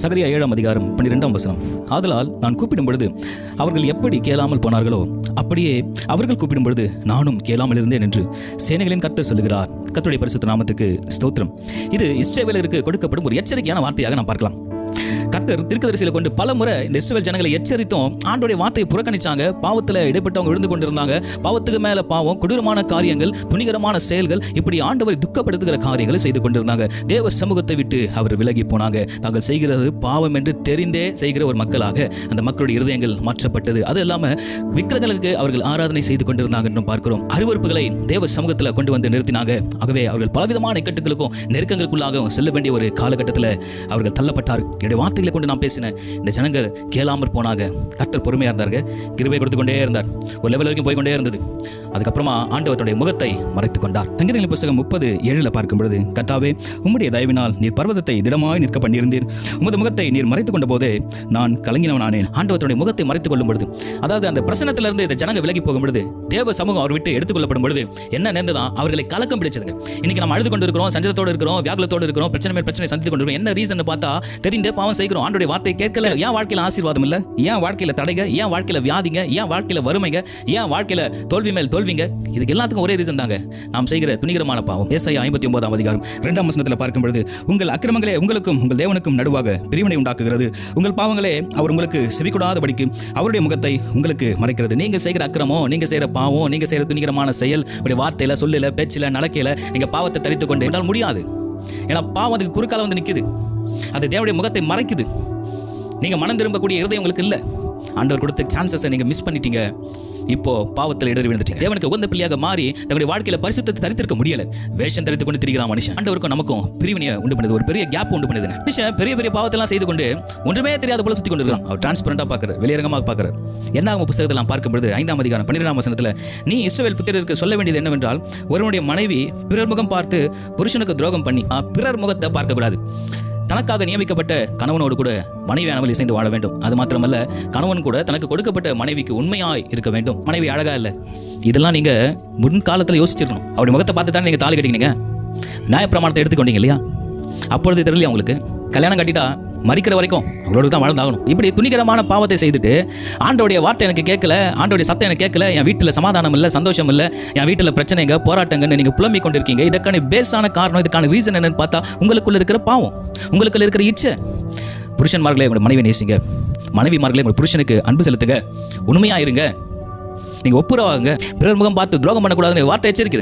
சகரியா ஏழாம் அதிகாரம் பன்னிரெண்டாம் வசனம். ஆதலால் நான் கூப்பிடும் பொழுது அவர்கள் எப்படி கேளாமல் போனார்களோ அப்படியே அவர்கள் கூப்பிடும் பொழுது நானும் கேளாமல் இருந்தேன் என்று சேனைகளின் கர்த்தர் சொல்லுகிறார். கர்த்தருடைய பரிசுத்த நாமத்துக்கு ஸ்தோத்திரம். இது இஸ்ரேவேலருக்கு கொடுக்கப்படும் ஒரு எச்சரிக்கையான வார்த்தையாக நாம் பார்க்கலாம். கத்தர் தீர்க்கதரிசியில கொண்டு பல முறை இந்த இஸ்ரவேல் ஜனங்களை எச்சரித்தும் ஆண்டோடைய வார்த்தையை புறக்கணிச்சாங்க. பாவத்தில் இடைப்பட்டவங்க விழுந்து கொண்டிருந்தாங்க. பாவத்துக்கு மேல பாவம் கொடூரமான காரியங்கள் துணிகரமான செயல்கள் இப்படி ஆண்டவரை துக்கப்படுத்துகிற காரியங்களை செய்து கொண்டிருந்தாங்க. தேவ சமூகத்தை விட்டு அவர் விலகி போனாங்க. தாங்கள் செய்கிறது பாவம் என்று தெரிந்தே செய்கிற ஒரு மக்களாக அந்த மக்களுடைய இருதயங்கள் மாற்றப்பட்டது. அது இல்லாம விக்கிரங்களுக்கு அவர்கள் ஆராதனை செய்து கொண்டிருந்தாங்க என்றும் பார்க்கிறோம். அருவறுப்புகளை தேவ சமூகத்தில் கொண்டு வந்து நிறுத்தினாங்க. ஆகவே அவர்கள் பலவிதமான இக்கட்டுகளுக்கும் நெருக்கங்களுக்குள்ளாகவும் செல்ல வேண்டிய ஒரு காலகட்டத்தில் அவர்கள் தள்ளப்பட்டார் என்னுடைய வார்த்தைகளை கொண்டு நான் பேசினேன் இந்த ஜனங்கள் கேளாமற் போனாங்க. கர்த்தர் பொறுமையாக இருந்தாருங்க. கிருபை கொடுத்து கொண்டே இருந்தார். ஒரு லெவல் வரைக்கும் போய்கொண்டே இருந்தது. அதுக்கப்புறமா ஆண்டவருடைய முகத்தை மறைத்துக் கொண்டார். சங்கீதங்களின் புஸ்தகம் முப்பது ஏழில் பார்க்கும் பொழுது கர்த்தாவே உம்முடைய தயவினால் நீர் பர்வதத்தை திடமாய் நிற்க பண்ணியிருந்தீர். உமது முகத்தை நீர் மறைத்துக் கொண்ட போதே நான் கலங்கினவனானேன். ஆண்டவருடைய முகத்தை மறைத்துக் கொள்ளும் பொழுது அதாவது அந்த பிரசனத்திலிருந்து இந்த ஜனங்க விலகி போகும் பொழுது தேவ சமூகம் அவர் விட்டு எடுத்துக்கொள்ளப்படும் பொழுது என்ன நேர்ந்ததான் அவர்களை கலக்கம் பிடிச்சதுங்க. இன்னைக்கு நம்ம அழுது கொண்டு இருக்கிறோம் சஞ்சலத்தோடு இருக்கிறோம் வியாகுலத்தோடு இருக்கிறோம் பிரச்சனை மேல் பிரச்சனை சந்தித்து கொண்டு என்ன ரீசன் பார்த்தா தெரிந்தே பாவம் செய்கிறோம் ஆண்டுடைய வார்த்தை கேட்கல. ஏன் வாழ்க்கையில ஆசீர்வாதம் இல்ல? ஏன் வாழ்க்கையில தடைங்க? ஏன் வாழ்க்கையில வியாதிங்க? ஏன் வாழ்க்கையில வறுமைங்க? ஏன் வாழ்க்கையில தோல்வி மேல் தோல்விங்க? இதுக்கு எல்லாத்துக்கும் ஒரே ரீசன் தாங்க. நாம் செய்கிற துணிகரமான பாவம். ஏசாயா ஐம்பத்தி ஒன்பதாம் அதிகாரம் இரண்டாம் வசனத்தில் பார்க்கும் பொழுது உங்கள் அக்கிரமங்களே உங்களுக்கும் உங்கள் தேவனுக்கும் நடுவாக பிரிவினை உண்டாக்குகிறது. உங்கள் பாவங்களே அவர் உங்களுக்கு செவிக்கூடாதபடிக்கு அவருடைய முகத்தை உங்களுக்கு மறைக்கிறது. நீங்க செய்கிற அக்கிரமம் நீங்க செய்கிற பாவம் நீங்க செய்கிற துணிகரமான செயல் உடைய வார்த்தையில சொல்லல பேச்சில நடக்கையில நீங்க பாவத்தை தரித்து கொண்டு என்னால் முடியாது. ஏன்னா பாவம் அதுக்கு குறுக்கால வந்து நிக்குது. அது தேவடைய முகத்தை மறைக்குது. நீங்கள் மனம் திரும்பக்கூடிய இருதயம் உங்களுக்கு இல்லை. ஆண்டவர் கொடுத்த சான்சஸை நீங்கள் மிஸ் பண்ணிட்டீங்க. இப்போ பாவத்தில் இடர் விழுந்துட்டீங்க. தேவனுக்கு உகந்த பிள்ளையாக மாறி தன்னுடைய வாழ்க்கையில் பரிசுத்தத்தை தரித்திருக்க முடியல. வேஷம் தரித்து கொண்டு திரிகிறான் மனுஷன். ஆண்டவருக்கும் நமக்கும் பிரிவினையை உண்டு பண்ணுது. ஒரு பெரிய கேப் உண்டு பண்ணுது மனுஷன் பெரிய பெரிய பாவத்தெல்லாம் செய்து கொண்டு ஒன்றுமே தெரியாத போல சுற்றி கொண்டு இருக்கான் அவர் டிரான்ஸ்பரண்டாக பார்க்குற வெளியரங்கமாக பார்க்குற என்ன ஆகும் புத்தகத்தில் பார்க்கும் ஐந்தாம் அதிகாரம் பன்னிரெண்டாம் வசனத்தில் நீ இஸ்ரவேல் புத்திரருக்கு சொல்ல வேண்டியது என்னவென்றால் ஒருவனுடைய மனைவி பிறர் முகம் பார்த்து புருஷனுக்கு துரோகம் பண்ணி பிறர் முகத்தை பார்க்கக்கூடாது. தனக்காக நியமிக்கப்பட்ட கணவனோடு கூட மனைவியானவள் இசைந்து வாழ வேண்டும். அது மாத்திரமல்ல கணவன் கூட தனக்கு கொடுக்கப்பட்ட மனைவிக்கு உண்மையாய் இருக்க வேண்டும். மனைவி அழகா இல்லை. இதெல்லாம் நீங்க முன்காலத்தில் யோசிச்சிருக்கணும். அவருடைய முகத்தை பார்த்து தானே நீங்க தாலி கட்டிக்கினீங்க? நியாயப்பிரமாணத்தை எடுத்துக்கொண்டீங்க இல்லையா? அப்பொழுது தெரியலையா உங்களுக்கு? கல்யாணம் கட்டிட்டா மறிக்கிற வரைக்கும் அவளோட தான் வாழ்ந்தாகணும். இப்படி துணிகரமான பாவத்தை செய்துட்டு ஆண்டோடைய வார்த்தை எனக்கு கேட்கல ஆண்டோடைய சத்தம் எனக்கு கேட்கல என் வீட்டில் சமாதானம் இல்லை சந்தோஷம் இல்லை என் வீட்டில் பிரச்சனைங்க போராட்டங்கன்னு நீங்கள் புலம்பிக் கொண்டிருக்கீங்க. இதுக்கான பேஸான காரணம் இதுக்கான ரீசன் என்னன்னு பார்த்தா உங்களுக்குள்ள இருக்கிற பாவம் உங்களுக்குள்ள இருக்கிற இச்சை. புருஷன்மார்களே உங்களோட மனைவி நேசிங்க. மனைவிமார்களே உங்கள் புருஷனுக்கு அன்பு செலுத்துங்க. உண்மையாக இருங்க. நீங்கள் ஒப்புரவாங்க பிறர் முகம் பார்த்து துரோகம் பண்ணக்கூடாதுன்னு வார்த்தை எச்சரிக்குதுங்க